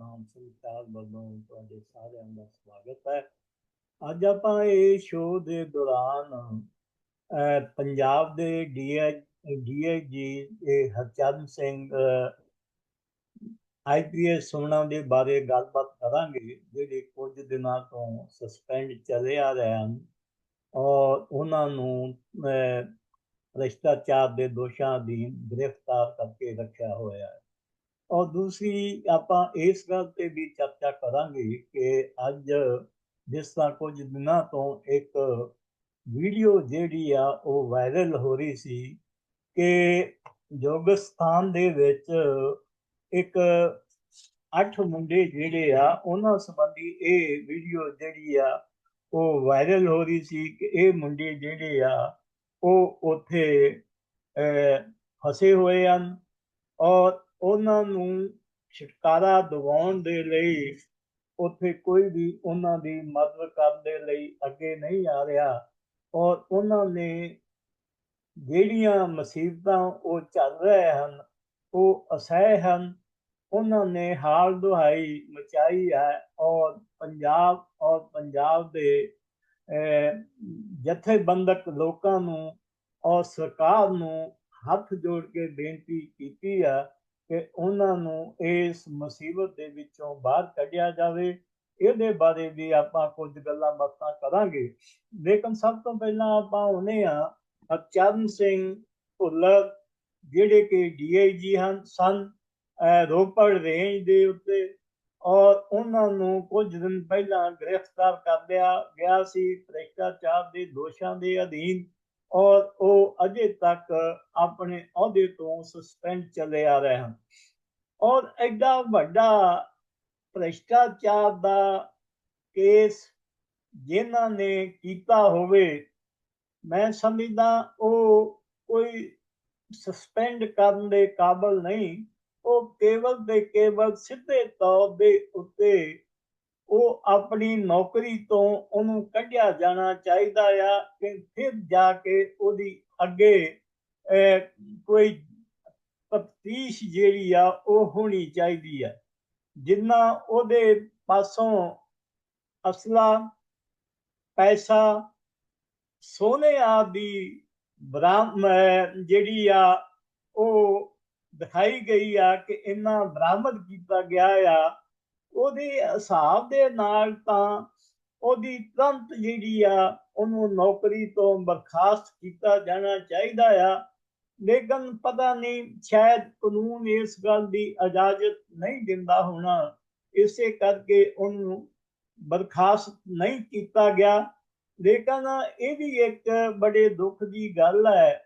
ਸਤਨਾਮ ਸਿੰਘ ਸਾਹਿਬ ਵੱਲੋਂ ਤੁਹਾਡੇ ਸਾਰਿਆਂ ਦਾ ਸਵਾਗਤ ਹੈ। ਅੱਜ ਆਪਾਂ ਇਹ ਸ਼ੋਅ ਦੇ ਦੌਰਾਨ ਪੰਜਾਬ ਦੇ DI DIG Harcharan Singh IPS ਸੋਨਾ ਦੇ ਬਾਰੇ ਗੱਲਬਾਤ ਕਰਾਂਗੇ ਜਿਹੜੇ ਕੁਝ ਦਿਨਾਂ ਤੋਂ ਸਸਪੈਂਡ ਚੱਲੇ ਆ ਰਹੇ ਹਨ। ਔਰ ਉਹਨਾਂ ਨੂੰ ਅਹ, ਭ੍ਰਿਸ਼ਟਾਚਾਰ ਦੇ ਦੋਸ਼ਾਂ ਅਧੀਨ ਗ੍ਰਿਫਤਾਰ ਕਰਕੇ ਰੱਖਿਆ ਹੋਇਆ ਹੈ। ਔਰ ਦੂਸਰੀ ਆਪਾਂ ਇਸ ਗੱਲ ਤੇ ਵੀ ਚਰਚਾ ਕਰਾਂਗੇ ਕਿ ਅੱਜ ਜਿਸ ਤਰ੍ਹਾਂ ਕੁਝ ਦਿਨਾਂ ਤੋਂ ਇੱਕ ਵੀਡੀਓ ਜਿਹੜੀ ਆ ਉਹ ਵਾਇਰਲ ਹੋ ਰਹੀ ਸੀ ਕਿ ਜੋਗਸਤਾਨ ਦੇ ਵਿੱਚ ਇੱਕ ਅੱਠ ਮੁੰਡੇ ਜਿਹੜੇ ਆ, ਉਹਨਾਂ ਸੰਬੰਧੀ ਇਹ ਵੀਡੀਓ ਜਿਹੜੀ ਆ ਉਹ ਵਾਇਰਲ ਹੋ ਰਹੀ ਸੀ ਕਿ ਇਹ ਮੁੰਡੇ ਜਿਹੜੇ ਆ ਉਹ ਉੱਥੇ ਫਸੇ ਹੋਏ ਹਨ ਔਰ ਉਹਨਾਂ ਨੂੰ ਛੁਟਕਾਰਾ ਦਿਵਾਉਣ ਦੇ ਲਈ ਉੱਥੇ ਕੋਈ ਵੀ ਉਹਨਾਂ ਦੀ ਮਦਦ ਕਰਨ ਦੇ ਲਈ ਅੱਗੇ ਨਹੀਂ ਆ ਰਿਹਾ। ਔਰ ਉਹਨਾਂ ਨੇ ਜਿਹੜੀਆਂ ਮੁਸੀਬਤਾਂ ਉਹ ਚੱਲ ਰਹੇ ਹਨ, ਉਹ ਅਸਹਿ ਹਨ। ਉਹਨਾਂ ਨੇ ਹਾਲ ਦੁਹਾਈ ਮਚਾਈ ਹੈ ਔਰ ਪੰਜਾਬ ਔਰ ਪੰਜਾਬ ਦੇ ਜਥੇਬੰਦਕ ਲੋਕਾਂ ਨੂੰ ਔਰ ਸਰਕਾਰ ਨੂੰ ਹੱਥ ਜੋੜ ਕੇ ਬੇਨਤੀ ਕੀਤੀ ਹੈ ਕਿ ਉਹਨਾਂ ਨੂੰ ਇਸ ਮੁਸੀਬਤ ਦੇ ਵਿੱਚੋਂ ਬਾਹਰ ਕੱਢਿਆ ਜਾਵੇ। ਇਹਦੇ ਬਾਰੇ ਵੀ ਆਪਾਂ ਕੁਝ ਗੱਲਾਂ ਬਾਤਾਂ ਕਰਾਂਗੇ। ਲੇਕਿਨ ਸਭ ਤੋਂ ਪਹਿਲਾਂ ਆਪਾਂ ਉਹਨੇ ਆ ਹਰਚਰਨ ਸਿੰਘ ਭੁੱਲਰ, ਜਿਹੜੇ ਕਿ ਡੀਆਈਜੀ ਹਨ, ਸਨ ਰੋਪੜ ਰੇਂਜ ਦੇ ਉੱਤੇ। ਔਰ ਉਹਨਾਂ ਨੂੰ ਕੁਝ ਦਿਨ ਪਹਿਲਾਂ ਗ੍ਰਿਫਤਾਰ ਕਰ ਲਿਆ ਗਿਆ ਸੀ। ਭ੍ਰਿਸ਼ਟਾਚਾਰ ਦੇ ਦੋਸ਼ਾਂ ਦੇ ਅਧੀਨ ਔਰ ਉਹ ਅਜੇ ਤੱਕ ਆਪਣੇ ਅਹੁਦੇ ਤੋਂ ਸਸਪੈਂਡ ਚੱਲੇ ਆ ਰਹੇ ਹਨ। ਔਰ ਐਡਾ ਵੱਡਾ ਭ੍ਰਿਸ਼ਟਾਚਾਰ ਦਾ ਕੇਸ ਜਿਨ੍ਹਾਂ ਨੇ ਕੀਤਾ ਹੋਵੇ, ਮੈਂ ਸਮਝਦਾ ਉਹ ਕੋਈ ਸਸਪੈਂਡ ਕਰਨ ਦੇ ਕਾਬਲ ਨਹੀਂ। ਉਹ ਕੇਵਲ ਤੇ ਕੇਵਲ ਸਿੱਧੇ ਤੌਰ ਦੇ ਉੱਤੇ ਉਹ ਆਪਣੀ ਨੌਕਰੀ ਤੋਂ ਉਹਨੂੰ ਕੱਢਿਆ ਜਾਣਾ ਚਾਹੀਦਾ ਆ ਕਿ ਫਿਰ ਜਾ ਕੇ ਉਹਦੀ ਅੱਗੇ ਅਹ, ਕੋਈ ਤਫਤੀਸ਼ ਜਿਹੜੀ ਆ ਉਹ ਹੋਣੀ ਚਾਹੀਦੀ ਆ। ਜਿੰਨਾ ਉਹਦੇ ਪਾਸੋਂ ਅਸਲਾ ਪੈਸਾ ਸੋਨੇ ਆਦਿ ਬਰਾਮ ਜਿਹੜੀ ਆ ਉਹ ਦਿਖਾਈ ਗਈ ਆ ਕਿ ਇੰਨਾ ਬਰਾਮਦ ਕੀਤਾ ਗਿਆ ਆ ਉਹਦੇ ਹਿਸਾਬ ਦੇ ਨਾਲ ਤਾਂ ਉਹਦੀ ਤੁਰੰਤ ਜਿਹੜੀ ਆ, ਉਹਨੂੰ ਨੌਕਰੀ ਤੋਂ ਬਰਖਾਸਤ ਕੀਤਾ ਜਾਣਾ ਚਾਹੀਦਾ ਆ। ਲੇਕਿਨ ਪਤਾ ਨਹੀਂ, ਸ਼ਾਇਦ ਕਾਨੂੰਨ ਇਸ ਗੱਲ ਦੀ ਇਜਾਜ਼ਤ ਨਹੀਂ ਦਿੰਦਾ ਹੋਣਾ। ਇਸੇ ਕਰਕੇ ਉਹਨੂੰ ਬਰਖਾਸਤ ਨਹੀਂ ਕੀਤਾ ਗਿਆ। ਲੇਕਿਨ ਇਹ ਵੀ ਇੱਕ ਬੜੇ ਦੁੱਖ ਦੀ ਗੱਲ ਹੈ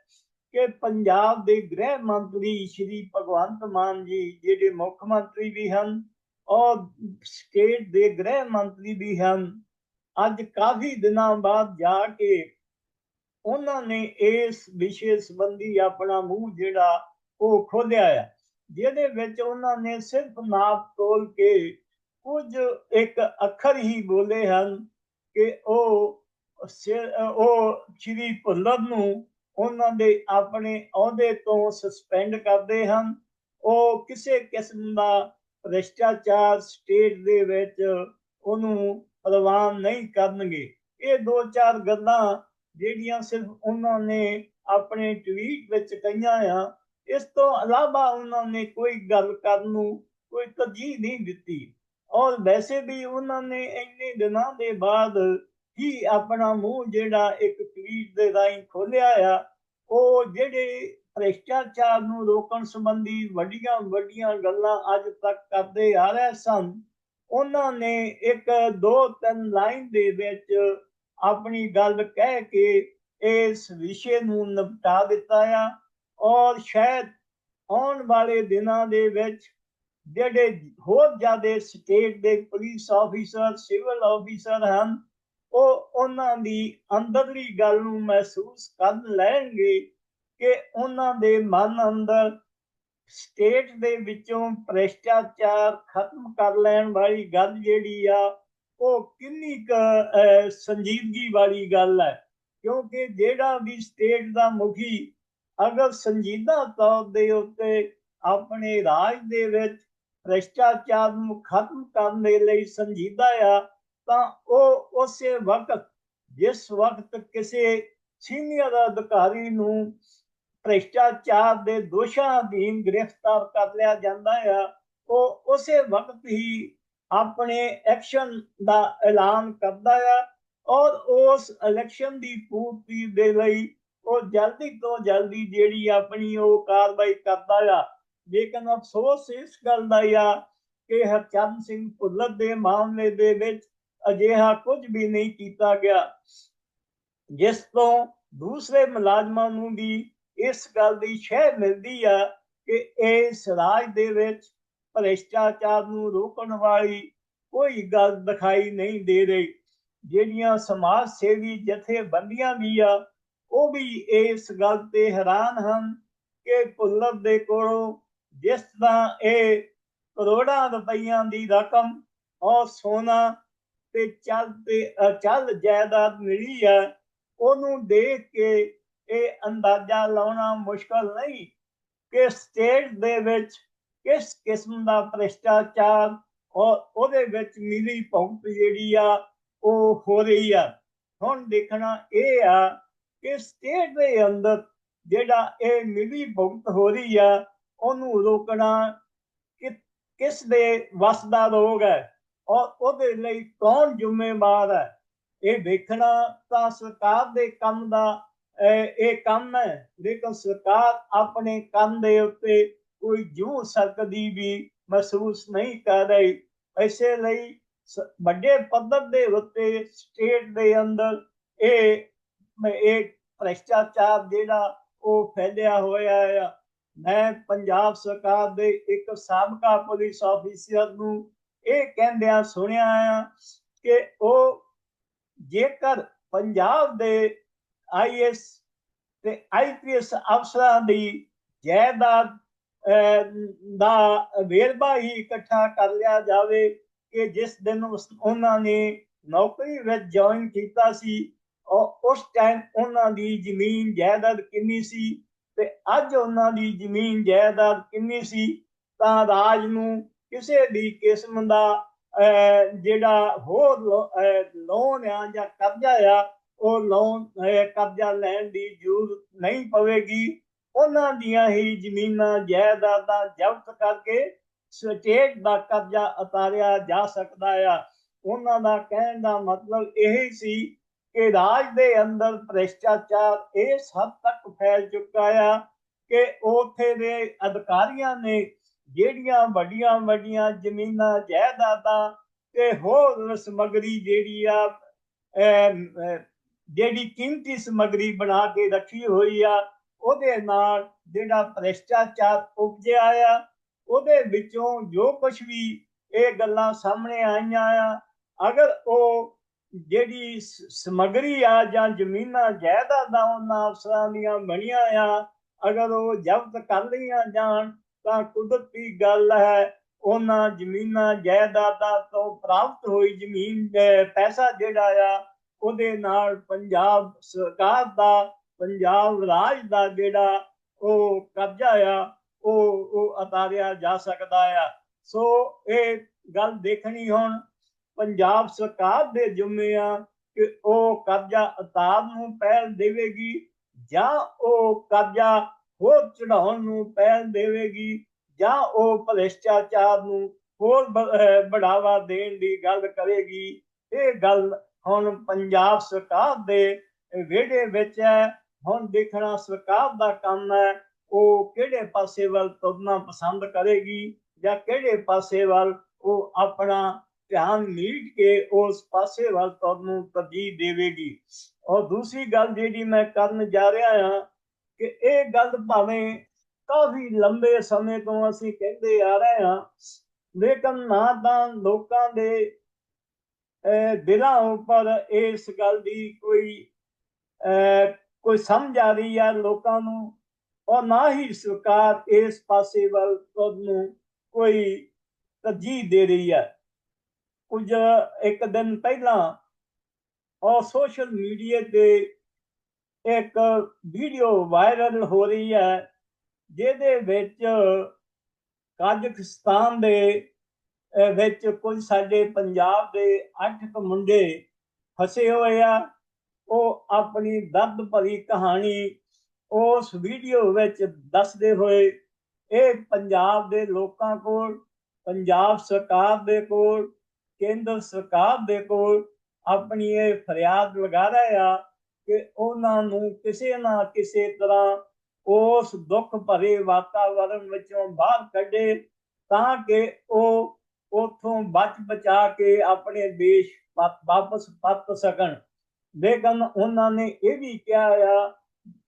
ਕਿ ਪੰਜਾਬ ਦੇ ਗ੍ਰਹਿ ਮੰਤਰੀ ਸ਼੍ਰੀ ਭਗਵੰਤ ਮਾਨ ਜੀ, ਜਿਹੜੇ ਮੁੱਖ ਮੰਤਰੀ ਵੀ ਹਨ ਔਰ ਸਟੇਟ ਦੇ ਗ੍ਰਹਿ ਮੰਤਰੀ ਵੀ ਹਨ। ਅੱਜ ਕਾਫੀ ਦਿਨਾਂ ਬਾਅਦ ਜਾ ਕੇ ਉਹਨਾਂ ਨੇ ਇਸ ਵਿਸ਼ੇ ਸੰਬੰਧੀ ਆਪਣਾ ਮੂੰਹ ਜਿਹੜਾ ਉਹ ਖੋਲਿਆ ਆ, ਜਿਹਦੇ ਵਿੱਚ ਉਹਨਾਂ ਨੇ ਸਿਰਫ ਨਾਪ ਤੋਲ ਕੇ ਕੁਝ ਇੱਕ ਅੱਖਰ ਹੀ ਬੋਲੇ ਹਨ ਕਿ ਉਹ ਉਹ ਸ਼੍ਰੀ ਭੁੱਲਰ ਨੂੰ ਉਹਨਾਂ ਦੇ ਆਪਣੇ ਅਹੁਦੇ ਤੋਂ ਸਸਪੈਂਡ ਕਰਦੇ ਹਨ। ਉਹ ਕਿਸੇ ਕਿਸਮ ਦਾ ਭ੍ਰਿਸ਼ਟਾਚਾਰ ਸਟੇਟ ਦੇ ਵਿੱਚ ਉਹਨੂੰ ਪ੍ਰਵਾਨ ਨਹੀਂ ਕਰਨਗੇ। ਇਹ ਦੋ ਚਾਰ ਗੱਲਾਂ ਜਿਹੜੀਆਂ ਸਿਰਫ ਉਹਨਾਂ ਨੇ ਆਪਣੇ ਟਵੀਟ ਵਿੱਚ ਕਹੀਆਂ ਆ, ਇਸ ਤੋਂ ਇਲਾਵਾ ਉਹਨਾਂ ਨੇ ਕੋਈ ਗੱਲ ਕਰਨ ਨੂੰ ਕੋਈ ਤਰਜੀਹ ਨਹੀਂ ਦਿੱਤੀ। ਔਰ ਵੈਸੇ ਵੀ ਉਹਨਾਂ ਨੇ ਇੰਨੇ ਦਿਨਾਂ ਦੇ ਬਾਅਦ ਹੀ ਆਪਣਾ ਮੂੰਹ ਜਿਹੜਾ ਇੱਕ ਟਵੀਟ ਦੇ ਰਾਹੀਂ ਖੋਲਿਆ ਆ, ਉਹ ਜਿਹੜੇ ਭ੍ਰਿਸ਼ਟਾਚਾਰ ਨੂੰ ਰੋਕਣ ਸੰਬੰਧੀ ਵੱਡੀਆਂ ਵੱਡੀਆਂ ਗੱਲਾਂ ਅੱਜ ਤੱਕ ਕਰਦੇ ਆ ਰਹੇ ਸਨ। ਉਹਨਾਂ ਨੇ ਇੱਕ ਦੋ ਤਿੰਨ ਲਾਈਨ ਦੇ ਵਿੱਚ ਆਪਣੀ ਗੱਲ ਕਹਿ ਕੇ ਇਸ ਵਿਸ਼ੇ ਨੂੰ ਨਿਪਟਾ ਦਿੱਤਾ ਆ ਔਰ ਸ਼ਾਇਦ ਆਉਣ ਵਾਲੇ ਦਿਨਾਂ ਦੇ ਵਿੱਚ ਜਿਹੜੇ ਹੋਰ ਜ਼ਿਆਦਾ ਸਟੇਟ ਦੇ ਪੁਲਿਸ ਆਫੀਸਰ ਸਿਵਲ ਆਫੀਸਰ ਹਨ, ਉਹ ਉਹਨਾਂ ਦੀ ਅੰਦਰਲੀ ਗੱਲ ਨੂੰ ਮਹਿਸੂਸ ਕਰਨ ਲੈਣਗੇ। ਕਿ ਉਹਨਾਂ ਦੇ ਮਨ ਅੰਦਰ ਸਟੇਟ ਦੇ ਵਿੱਚੋਂ ਭ੍ਰਿਸ਼ਟਾਚਾਰ ਖਤਮ ਕਰ ਲੈਣ ਵਾਲੀ ਗੱਲ ਜਿਹੜੀ ਆ, ਉਹ ਕਿੰਨੀ ਕੁ ਸੰਜੀਦਗੀ ਵਾਲੀ ਗੱਲ ਹੈ। ਕਿਉਂਕਿ ਜਿਹੜਾ ਵੀ ਸਟੇਟ ਦਾ ਮੁਖੀ ਅਗਰ ਸੰਜੀਦਾ ਤੌਰ ਦੇ ਉੱਤੇ ਆਪਣੇ ਰਾਜ ਦੇ ਵਿੱਚ ਭ੍ਰਿਸ਼ਟਾਚਾਰ ਨੂੰ ਖਤਮ ਕਰਨ ਦੇ ਲਈ ਸੰਜੀਦਾ ਆ, ਤਾਂ ਉਹ ਉਸੇ ਵਕਤ, ਜਿਸ ਵਕਤ ਕਿਸੇ ਸੀਨੀਅਰ ਅਧਿਕਾਰੀ ਨੂੰ ਭ੍ਰਿਸ਼ਟਾਚਾਰ ਦੇ ਦੋਸ਼ਾਂ ਅਧੀਨ ਗ੍ਰਿਫਤਾਰ ਕਰ ਲਿਆ ਜਾਂਦਾ ਆ। ਉਹ ਉਸੇ ਵਕਤ ਹੀ ਆਪਣੇ ਐਕਸ਼ਨ ਦਾ ਐਲਾਨ ਕਰਦਾ ਆ ਔਰ ਉਸ ਇਲੈਕਸ਼ਨ ਦੀ ਪੂਰਤੀ ਦੇ ਲਈ ਉਹ ਜਲਦੀ ਤੋਂ ਜਲਦੀ ਜਿਹੜੀ ਆਪਣੀ ਉਹ ਕਾਰਵਾਈ ਕਰਦਾ ਆ। ਲੇਕਿਨ ਅਫਸੋਸ ਇਸ ਗੱਲ ਦਾ ਆ ਕਿ ਹਰਚੰਦ ਸਿੰਘ ਭੁੱਲਰ ਦੇ ਮਾਮਲੇ ਦੇ ਵਿੱਚ ਅਜਿਹਾ ਕੁਝ ਵੀ ਨਹੀਂ ਕੀਤਾ ਗਿਆ, ਜਿਸ ਤੋਂ ਦੂਸਰੇ ਮੁਲਾਜ਼ਮਾਂ ਨੂੰ ਵੀ ਇਸ ਗੱਲ ਦੀ ਸ਼ਹਿ ਮਿਲਦੀ ਆ ਕਿ ਇਸ ਰਾਜ ਦੇ ਵਿੱਚ ਭ੍ਰਿਸ਼ਟਾਚਾਰ ਨੂੰ ਰੋਕਣ ਵਾਲੀ ਕੋਈ ਗੱਲ ਦਿਖਾਈ ਨਹੀਂ ਦੇ ਰਹੀ। ਜਿਹੜੀਆਂ ਸਮਾਜ ਸੇਵੀ ਜਥੇਬੰਦੀਆਂ ਵੀ ਆ, ਉਹ ਵੀ ਇਸ ਗੱਲ ਤੇ ਹੈਰਾਨ ਹਨ ਕਿ ਭੁੱਲਰ ਦੇ ਕੋਲੋਂ ਜਿਸ ਤਰ੍ਹਾਂ ਇਹ ਕਰੋੜਾਂ ਰੁਪਈਆਂ ਦੀ ਰਕਮ ਔਰ ਸੋਨਾ ਤੇ ਚੱਲ ਤੇ ਚੱਲ ਜਾਇਦਾਦ ਮਿਲੀ ਹੈ ਉਹਨੂੰ ਦੇਖ ਕੇ ਇਹ ਅੰਦਾਜ਼ਾ ਲਾਉਣਾ ਮੁਸ਼ਕਲ ਨਹੀਂ ਕਿ ਸਟੇਟ ਦੇ ਵਿੱਚ ਕਿਸ ਕਿਸਮ ਦਾ ਭ੍ਰਿਸ਼ਟਾਚਾਰ ਔਰ ਉਹਦੇ ਵਿੱਚ ਮਿਲੀ ਭੁਗਤ ਜਿਹੜੀ ਆ, ਉਹ ਹੋ ਰਹੀ ਆ। ਹੁਣ ਦੇਖਣਾ ਇਹ ਆ ਕਿ ਸਟੇਟ ਦੇ ਅੰਦਰ ਜਿਹੜਾ ਇਹ ਮਿਲੀ ਭੁਗਤ ਹੋ ਰਹੀ ਆ, ਉਹਨੂੰ ਰੋਕਣਾ ਕਿਸ ਦੇ ਵਸ ਦਾ ਰੋਗ ਹੈ ਔਰ ਉਹਦੇ ਲਈ ਕੌਣ ਜ਼ਿੰਮੇਵਾਰ ਹੈ? ਇਹ ਵੇਖਣਾ ਤਾਂ ਸਰਕਾਰ ਦੇ ਕੰਮ ਦਾ ਇਹ ਕੰਮ ਹੈ। ਲੇਕਿਨ ਸਰਕਾਰ ਆਪਣੇ ਕੰਮ ਦੇ ਉੱਤੇ ਕੋਈ ਜੂ ਸਕਦੀ ਵੀ ਮਹਿਸੂਸ ਨਹੀਂ ਕਰ ਰਹੀ। ਐਸੇ ਲਈ ਵੱਡੇ ਪੱਧਰ ਦੇ ਉੱਤੇ ਸਟੇਟ ਦੇ ਅੰਦਰ ਇਹ ਇਹ ਭ੍ਰਿਸ਼ਟਾਚਾਰ ਜਿਹੜਾ ਉਹ ਫੈਲਿਆ ਹੋਇਆ ਆ। ਮੈਂ ਪੰਜਾਬ ਸਰਕਾਰ ਦੇ ਇੱਕ ਸਾਬਕਾ ਪੁਲਿਸ ਆਫੀਸਰ ਨੂੰ ਇਹ ਕਹਿੰਦਿਆਂ ਸੁਣਿਆ ਆ ਕਿ ਉਹ ਜੇਕਰ ਪੰਜਾਬ ਦੇ ਆਈਐਸ ਤੇ ਆਈਪੀਐਸ ਅਫਸਰਾਂ ਦੀ ਜਾਇਦਾਦ ਦਾ ਵੇਰਵਾ ਹੀ ਇਕੱਠਾ ਕਰ ਲਿਆ ਜਾਵੇ ਕਿ ਜਿਸ ਦਿਨ ਉਹਨਾਂ ਨੇ ਨੌਕਰੀ ਵਿੱਚ ਜੁਆਇਨ ਕੀਤਾ ਸੀ ਉਸ ਟਾਈਮ ਉਹਨਾਂ ਦੀ ਜ਼ਮੀਨ ਜਾਇਦਾਦ ਕਿੰਨੀ ਸੀ ਤੇ ਅੱਜ ਉਹਨਾਂ ਦੀ ਜ਼ਮੀਨ ਜਾਇਦਾਦ ਕਿੰਨੀ ਸੀ, ਤਾਂ ਰਾਜ ਨੂੰ ਕਿਸੇ ਵੀ ਕਿਸਮ ਦਾ ਜਿਹੜਾ ਹੋਰ ਲੋਨ ਆ ਜਾਂ ਕਰਜ਼ਾ ਆ ਉਹ ਲੋਨ ਕਬਜ਼ਾ ਲੈਣ ਦੀ ਜ਼ਰੂਰਤ ਨਹੀਂ ਪਵੇਗੀ। ਉਹਨਾਂ ਦੀਆਂ ਹੀ ਜ਼ਮੀਨਾਂ, ਜਾਇਦਾਦਾਂ ਜ਼ਬਤ ਕਰਕੇ ਸਟੇਟ ਦਾ ਕਰਜ਼ਾ ਉਤਾਰਿਆ ਜਾ ਸਕਦਾ ਆ। ਉਹਨਾਂ ਦਾ ਕਹਿਣ ਦਾ ਮਤਲਬ ਇਹ ਸੀ ਕਿ ਰਾਜ ਦੇ ਅੰਦਰ ਭ੍ਰਿਸ਼ਟਾਚਾਰ ਇਸ ਹੱਦ ਤੱਕ ਫੈਲ ਚੁੱਕਾ ਆ ਕਿ ਉਥੇ ਦੇ ਅਧਿਕਾਰੀਆਂ ਨੇ ਜਿਹੜੀਆਂ ਵੱਡੀਆਂ ਵੱਡੀਆਂ ਜ਼ਮੀਨਾਂ, ਜਾਇਦਾਦਾਂ ਤੇ ਹੋਰ ਸਮਗਰੀ ਜਿਹੜੀ ਆ ਜਿਹੜੀ ਕੀਮਤੀ ਸਮਗਰੀ ਬਣਾ ਕੇ ਰੱਖੀ ਹੋਈ ਆ, ਉਹਦੇ ਨਾਲ ਜਿਹੜਾ ਭ੍ਰਿਸ਼ਟਾਚਾਰ ਉਪਜਿਆ ਆ, ਉਹਦੇ ਵਿੱਚੋਂ ਜੋ ਕੁਝ ਵੀ ਇਹ ਗੱਲਾਂ ਸਾਹਮਣੇ ਆਈਆਂ ਆ, ਅਗਰ ਉਹ ਜਿਹੜੀ ਸਮਗਰੀ ਆ ਜਾਂ ਜ਼ਮੀਨਾਂ ਜਾਇਦਾਦਾਂ ਉਹਨਾਂ ਅਫਸਰਾਂ ਦੀਆਂ ਬਣੀਆਂ ਆ, ਅਗਰ ਉਹ ਜ਼ਬਤ ਕਰ ਲਈਆਂ ਜਾਣ, ਤਾਂ ਕੁਦਰਤੀ ਗੱਲ ਹੈ, ਉਹਨਾਂ ਜ਼ਮੀਨਾਂ ਜਾਇਦਾਦਾਂ ਤੋਂ ਪ੍ਰਾਪਤ ਹੋਈ ਜ਼ਮੀਨ ਪੈਸਾ ਜਿਹੜਾ ਆ ਉਹਦੇ ਨਾਲ ਪੰਜਾਬ ਸਰਕਾਰ ਦਾ, ਪੰਜਾਬ ਰਾਜ ਦਾ ਜਿਹੜਾ ਉਹ ਕਬਜ਼ਾ ਆ, ਉਹ ਉਹ ਉਤਾਰਿਆ ਜਾ ਸਕਦਾ ਆ। ਸੋ ਇਹ ਗੱਲ ਦੇਖਣੀ ਹੁਣ ਪੰਜਾਬ ਸਰਕਾਰ ਦੇ ਜ਼ਿੰਮੇ ਆ ਕਿ ਉਹ ਕਬਜ਼ਾ ਉਤਾਰ ਨੂੰ ਪਹਿਲ ਦੇਵੇਗੀ ਜਾਂ ਉਹ ਕਬਜ਼ਾ ਹੋਰ ਚੜਾਉਣ ਨੂੰ ਪਹਿਲ ਦੇਵੇਗੀ ਜਾਂ ਉਹ ਭ੍ਰਿਸ਼ਟਾਚਾਰ ਨੂੰ ਹੋਰ ਬੜਾਵਾ ਦੇਣ ਦੀ ਗੱਲ ਕਰੇਗੀ। ਇਹ ਗੱਲ ਹੁਣ ਪੰਜਾਬ ਸਰਕਾਰ ਦੇ ਵਿਹੜੇ ਵਿੱਚ ਹੈ, ਹੁਣ ਦੇਖਣਾ ਸਰਕਾਰ ਦਾ ਕੰਮ ਹੈ, ਉਹ ਕਿਹੜੇ ਪਾਸੇ ਵੱਲ ਤੁਰਨਾ ਪਸੰਦ ਕਰੇਗੀ ਜਾਂ ਕਿਹੜੇ ਪਾਸੇ ਵੱਲ ਉਹ ਆਪਣਾ ਧਿਆਨ ਮੀਟ ਕੇ ਉਸ ਪਾਸੇ ਵੱਲ ਤੁਰਨ ਤਰਜੀਹ ਦੇਵੇਗੀ। ਔਰ ਦੂਸਰੀ ਗੱਲ ਜਿਹੜੀ ਮੈਂ ਕਰਨ ਜਾ ਰਿਹਾ ਹਾਂ ਕਿ ਇਹ ਗੱਲ ਭਾਵੇਂ ਕਾਫੀ ਲੰਬੇ ਸਮੇਂ ਤੋਂ ਅਸੀਂ ਕਹਿੰਦੇ ਆ ਰਹੇ ਹਾਂ, ਲੇਕਿਨ ਨਾ ਤਾਂ ਲੋਕਾਂ ਦੇ ਦਿਲਾਂ ਉੱਪਰ ਇਸ ਗੱਲ ਦੀ ਕੋਈ ਕੋਈ ਸਮਝ ਆ ਰਹੀ ਆ ਲੋਕਾਂ ਨੂੰ ਔਰ ਨਾ ਹੀ ਸਰਕਾਰ ਇਸ ਪਾਸੇ ਵੱਲ ਨੂੰ ਕੋਈ ਤਰਜੀਹ ਦੇ ਰਹੀ ਹੈ ਕੁਝ ਇੱਕ ਦਿਨ ਪਹਿਲਾਂ ਔਰ ਸੋਸ਼ਲ ਮੀਡੀਆ ਤੇ ਇੱਕ ਵੀਡੀਓ ਵਾਇਰਲ ਹੋ ਰਹੀ ਹੈ ਜਿਹਦੇ ਵਿੱਚ ਕਾਜ਼ਖਸਤਾਨ ਦੇ ਵਿੱਚ ਕੁਝ ਸਾਡੇ ਪੰਜਾਬ ਦੇ ਅੱਠ ਕੁ ਮੁੰਡੇ ਫਸੇ ਹੋਏ ਆ। ਉਹ ਆਪਣੀ ਦਰਦ ਭਰੀ ਕਹਾਣੀ ਉਸ ਵੀਡੀਓ ਵਿੱਚ ਦੱਸਦੇ ਹੋਏ ਇਹ ਪੰਜਾਬ ਦੇ ਲੋਕਾਂ ਕੋਲ, ਪੰਜਾਬ ਸਰਕਾਰ ਦੇ ਕੋਲ, ਕੇਂਦਰ ਸਰਕਾਰ ਦੇ ਕੋਲ ਆਪਣੀ ਇਹ ਫਰਿਆਦ ਲਗਾ ਰਹੇ ਆ ਕਿ ਉਹਨਾਂ ਨੂੰ ਕਿਸੇ ਨਾ ਕਿਸੇ ਤਰ੍ਹਾਂ ਉਸ ਦੁੱਖ ਭਰੇ ਵਾਤਾਵਰਣ ਵਿੱਚੋਂ ਬਾਹਰ ਕੱਢੇ ਤਾਂ ਕਿ ਉਹ ਉਥੋਂ ਬਚ ਬਚਾ ਕੇ ਆਪਣੇ ਦੇਸ਼ ਵਾ- ਵਾਪਸ ਪਰਤ ਸਕਣ। ਲੇਕਿਨ ਉਹਨਾਂ ਨੇ ਇਹ ਵੀ ਕਿਹਾ ਆ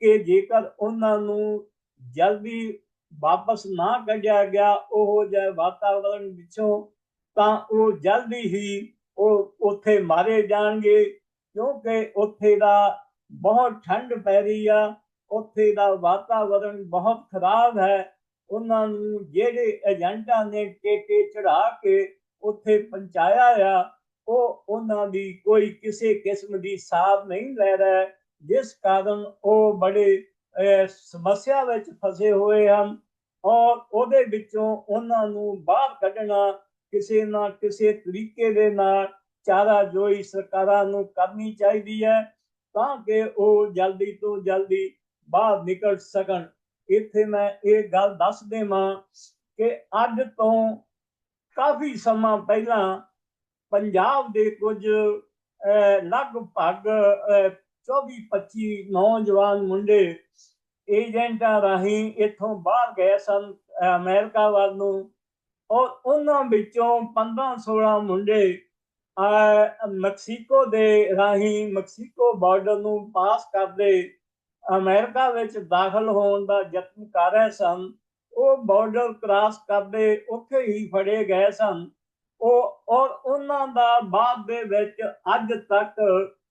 ਕਿ ਜੇਕਰ ਉਹਨਾਂ ਨੂੰ ਜਲਦੀ ਵਾਪਸ ਨਾ ਕੱਢਿਆ ਗਿਆ ਉਹ ਜਿਹਾ ਵਾਤਾਵਰਣ ਵਿੱਚੋਂ, ਤਾਂ ਉਹ ਜਲਦੀ ਹੀ ਉਹ ਉੱਥੇ ਮਾਰੇ ਜਾਣਗੇ, ਕਿਉਂਕਿ ਉੱਥੇ ਦਾ ਬਹੁਤ ਠੰਡ ਪੈ ਰਹੀ ਆ, ਉੱਥੇ ਦਾ ਵਾਤਾਵਰਣ ਬਹੁਤ ਖਰਾਬ ਹੈ। ਉਹਨਾਂ ਨੂੰ ਜਿਹੜੇ ਏਜੰਟਾਂ ਨੇ ਟੇਕੇ ਚੜਾ ਕੇ ਉੱਥੇ ਪਹੁੰਚਾਇਆ ਆ, ਉਹ ਉਹਨਾਂ ਦੀ ਕੋਈ ਕਿਸੇ ਕਿਸਮ ਦੀ ਸਾਥ ਨਹੀਂ ਲੈ ਰਿਹਾ, ਜਿਸ ਕਾਰਨ ਉਹ ਬੜੇ ਸਮੱਸਿਆ ਵਿੱਚ ਫਸੇ ਹੋਏ ਹਨ ਔਰ ਉਹਦੇ ਵਿੱਚੋਂ ਉਹਨਾਂ ਨੂੰ ਬਾਹਰ ਕੱਢਣਾ ਕਿਸੇ ਨਾ ਕਿਸੇ ਤਰੀਕੇ ਦੇ ਨਾਲ ਚਾਰਾ ਜੋਈ ਸਰਕਾਰਾਂ ਨੂੰ ਕਰਨੀ ਚਾਹੀਦੀ ਹੈ ਤਾਂ ਕਿ ਉਹ ਜਲਦੀ ਤੋਂ ਜਲਦੀ ਬਾਹਰ ਨਿਕਲ ਸਕਣ। ਇੱਥੇ ਮੈਂ ਇਹ ਗੱਲ ਦੱਸ ਦੇਵਾਂ ਕਿ ਅੱਜ ਤੋਂ ਕਾਫੀ ਸਮਾਂ ਪਹਿਲਾਂ ਪੰਜਾਬ ਦੇ ਕੁਝ ਲਗਭਗ 24-25 ਨੌਜਵਾਨ ਮੁੰਡੇ ਏਜੰਟਾਂ ਰਾਹੀਂ ਇੱਥੋਂ ਬਾਹਰ ਗਏ ਸਨ ਅਹ, ਅਮਰੀਕਾ ਵੱਲ ਨੂੰ ਔਰ ਉਹਨਾਂ ਵਿੱਚੋਂ 15-16 ਮੁੰਡੇ ਮੈਕਸੀਕੋ ਦੇ ਰਾਹੀਂ ਮੈਕਸੀਕੋ ਬਾਰਡਰ ਨੂੰ ਪਾਸ ਕਰਦੇ ਅਮਰੀਕਾ ਵਿੱਚ ਦਾਖਲ ਹੋਣ ਦਾ ਯਤਨ ਕਰ ਰਹੇ ਸਨ। ਉਹ ਬਾਰਡਰ ਕ੍ਰਾਸ ਕਰਦੇ ਉੱਥੇ ਹੀ ਫੜੇ ਗਏ ਸਨ। ਉਹ, ਔਰ ਉਹਨਾਂ ਦਾ ਬਾਅਦ ਦੇ ਵਿੱਚ ਅੱਜ ਤੱਕ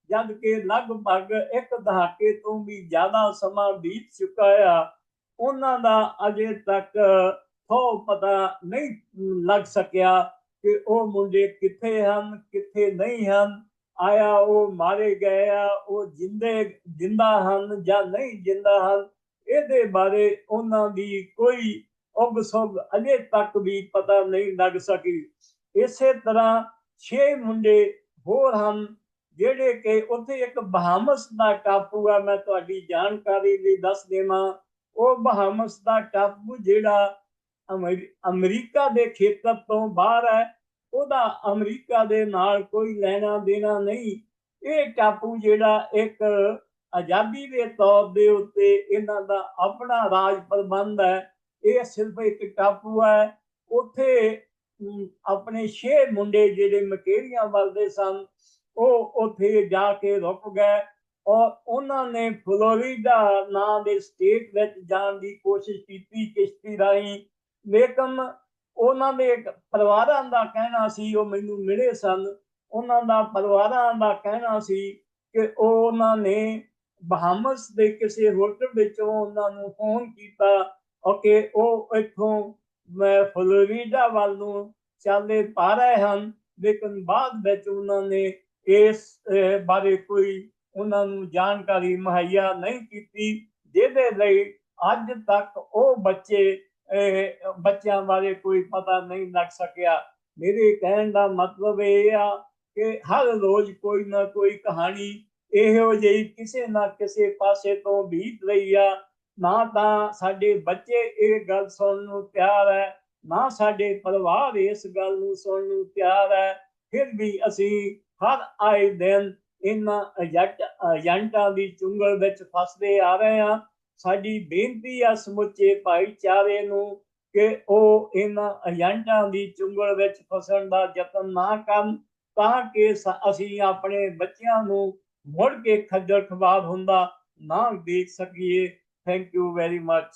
ਜਦ ਕਿ ਲਗਭਗ ਇੱਕ ਦਹਾਕੇ ਤੋਂ ਵੀ ਜ਼ਿਆਦਾ ਸਮਾਂ ਬੀਤ ਚੁੱਕਾ ਆ, ਉਹਨਾਂ ਦਾ ਅਜੇ ਤੱਕ ਥੋ ਪਤਾ ਨਹੀਂ ਲੱਗ ਸਕਿਆ ਕਿ ਉਹ ਮੁੰਡੇ ਕਿੱਥੇ ਹਨ, ਕਿੱਥੇ ਨਹੀਂ ਹਨ। ਆਇਆ ਉਹ ਮਾਰੇ ਗਏ ਆ, ਉਹ ਜਿੰਦੇ, ਜਿੰਦਾ ਹਨ ਜਾਂ ਨਹੀਂ ਜਿੰਦਾ ਹਨ, ਇਹਦੇ ਬਾਰੇ ਉਹਨਾਂ ਦੀ ਕੋਈ ਉਗ ਸੁਗ ਅਜੇ ਤੱਕ ਵੀ ਪਤਾ ਨਹੀਂ ਲੱਗ ਸਕੀ। ਇਸੇ ਤਰ੍ਹਾਂ 6 ਮੁੰਡੇ ਹੋਰ ਹਨ, ਜਿਹੜੇ ਕਿ ਉੱਥੇ ਇੱਕ ਬਹਾਮਸ ਦਾ ਟਾਪੂ ਆ, ਮੈਂ ਤੁਹਾਡੀ ਜਾਣਕਾਰੀ ਲਈ ਦੱਸ ਦੇਵਾਂ। ਉਹ ਬਹਾਮਸ ਦਾ ਟਾਪੂ ਜਿਹੜਾ ਅਮਰੀ- ਅਮਰੀਕਾ ਦੇ ਖੇਤਰ ਤੋਂ ਬਾਹਰ ਹੈ। ਉਹਦਾ ਅਮਰੀਕਾ ਦੇ ਨਾਲ ਕੋਈ ਲੈਣਾ ਦੇਣਾ ਨਹੀਂ। ਇਹ ਟਾਪੂ ਜਿਹੜਾ ਇੱਕ ਆਜ਼ਾਦੀ ਦੇ ਤੌਰ ਦੇ ਉੱਤੇ ਇਹਨਾਂ ਦਾ ਆਪਣਾ ਰਾਜ ਪ੍ਰਬੰਧ ਹੈ, ਇਹ ਸਿਰਫ ਇੱਕ ਟਾਪੂ ਹੈ। ਉੱਥੇ ਆਪਣੇ ਛੇ ਮੁੰਡੇ ਜਿਹੜੇ ਮਕੇਰੀਆਂ ਵੱਲਦੇ ਸਨ, ਉਹ ਉੱਥੇ ਜਾ ਕੇ ਰੁਕ ਗਏ ਔਰ ਉਹਨਾਂ ਨੇ ਫਲੋਰੀਡਾ ਨਾਂ ਦੇ ਸਟੇਟ ਵਿੱਚ ਜਾਣ ਦੀ ਕੋਸ਼ਿਸ਼ ਕੀਤੀ ਕਿਸ਼ਤੀ ਰਾਹੀਂ। ਲੇਕਿਨ ਉਹਨਾਂ ਦੇ ਪਰਿਵਾਰਾਂ ਦਾ ਕਹਿਣਾ ਸੀ, ਉਹ ਮੈਨੂੰ ਮਿਲੇ ਸਨ। ਉਹਨਾਂ ਦਾ ਪਰਿਵਾਰਾਂ ਦਾ ਕਹਿਣਾ ਸੀ ਕਿ ਉਹ ਉਹਨਾਂ ਨੇ ਬਹਾਮਸ ਦੇ ਕਿਸੇ ਹੋਟਲ ਵਿੱਚੋਂ ਉਹਨਾਂ ਨੂੰ ਫੋਨ ਕੀਤਾ ਓਕੇ ਉਹ ਇੱਥੋਂ, ਮੈਂ ਫਲੋਰੀਡਾ ਵੱਲ ਨੂੰ ਚੱਲੇ ਪਾ ਰਹੇ ਹਨ। ਲੇਕਿਨ ਬਾਅਦ ਵਿੱਚ ਉਹਨਾਂ ਨੇ ਇਸ ਬਾਰੇ ਕੋਈ ਉਹਨਾਂ ਨੂੰ ਜਾਣਕਾਰੀ ਮੁਹੱਈਆ ਨਹੀਂ ਕੀਤੀ, ਜਿਹਦੇ ਲਈ ਅੱਜ ਤੱਕ ਉਹ ਬੱਚੇ ਬੱਚਿਆਂ ਬਾਰੇ ਕੋਈ ਪਤਾ ਨਹੀਂ ਲੱਗ ਸਕਿਆ। ਮੇਰੇ ਕਹਿਣ ਦਾ ਮਤਲਬ ਇਹ ਆ ਕਿ ਹਰ ਰੋਜ਼ ਕੋਈ ਨਾ ਕੋਈ ਕਹਾਣੀ ਇਹੋ ਜਿਹੀ ਕਿਸੇ ਨਾ ਕਿਸੇ ਪਾਸੇ ਤੋਂ ਬੀਤ ਰਹੀ ਆ। ਨਾ ਤਾਂ ਸਾਡੇ ਬੱਚੇ ਇਹ ਗੱਲ ਸੁਣਨ ਨੂੰ ਤਿਆਰ ਹੈ ਨਾ ਸਾਡੇ ਪਰਿਵਾਰ ਇਸ ਗੱਲ ਨੂੰ ਸੁਣਨ ਨੂੰ ਤਿਆਰ ਹੈ ਫਿਰ ਵੀ ਅਸੀਂ ਹਰ ਆਏ ਦਿਨ ਇਹਨਾਂ ਏਜੰਟ ਏਜੰਟਾਂ ਦੀ ਚੁੰਗਲ ਵਿੱਚ ਫਸਦੇ ਆ ਰਹੇ ਹਾਂ ਸਾਡੀ ਬੇਨਤੀ ਆ ਸਮੁੱਚੇ ਭਾਈਚਾਰੇ ਨੂੰ ਕਿ ਉਹ ਇਹਨਾਂ ਏਜੰਟਾਂ ਦੀ ਚੁੰਗਲ ਵਿੱਚ ਫਸਣ ਦਾ ਯਤਨ ਨਾ ਕਰਨ ਤਾਂ ਕਿ ਅਸੀਂ ਆਪਣੇ ਬੱਚਿਆਂ ਨੂੰ ਮੁੜ ਕੇ ਖੱਜਲ ਖਵਾਬ ਹੁੰਦਾ ਨਾ ਦੇਖ ਸਕੀਏ। Thank you very much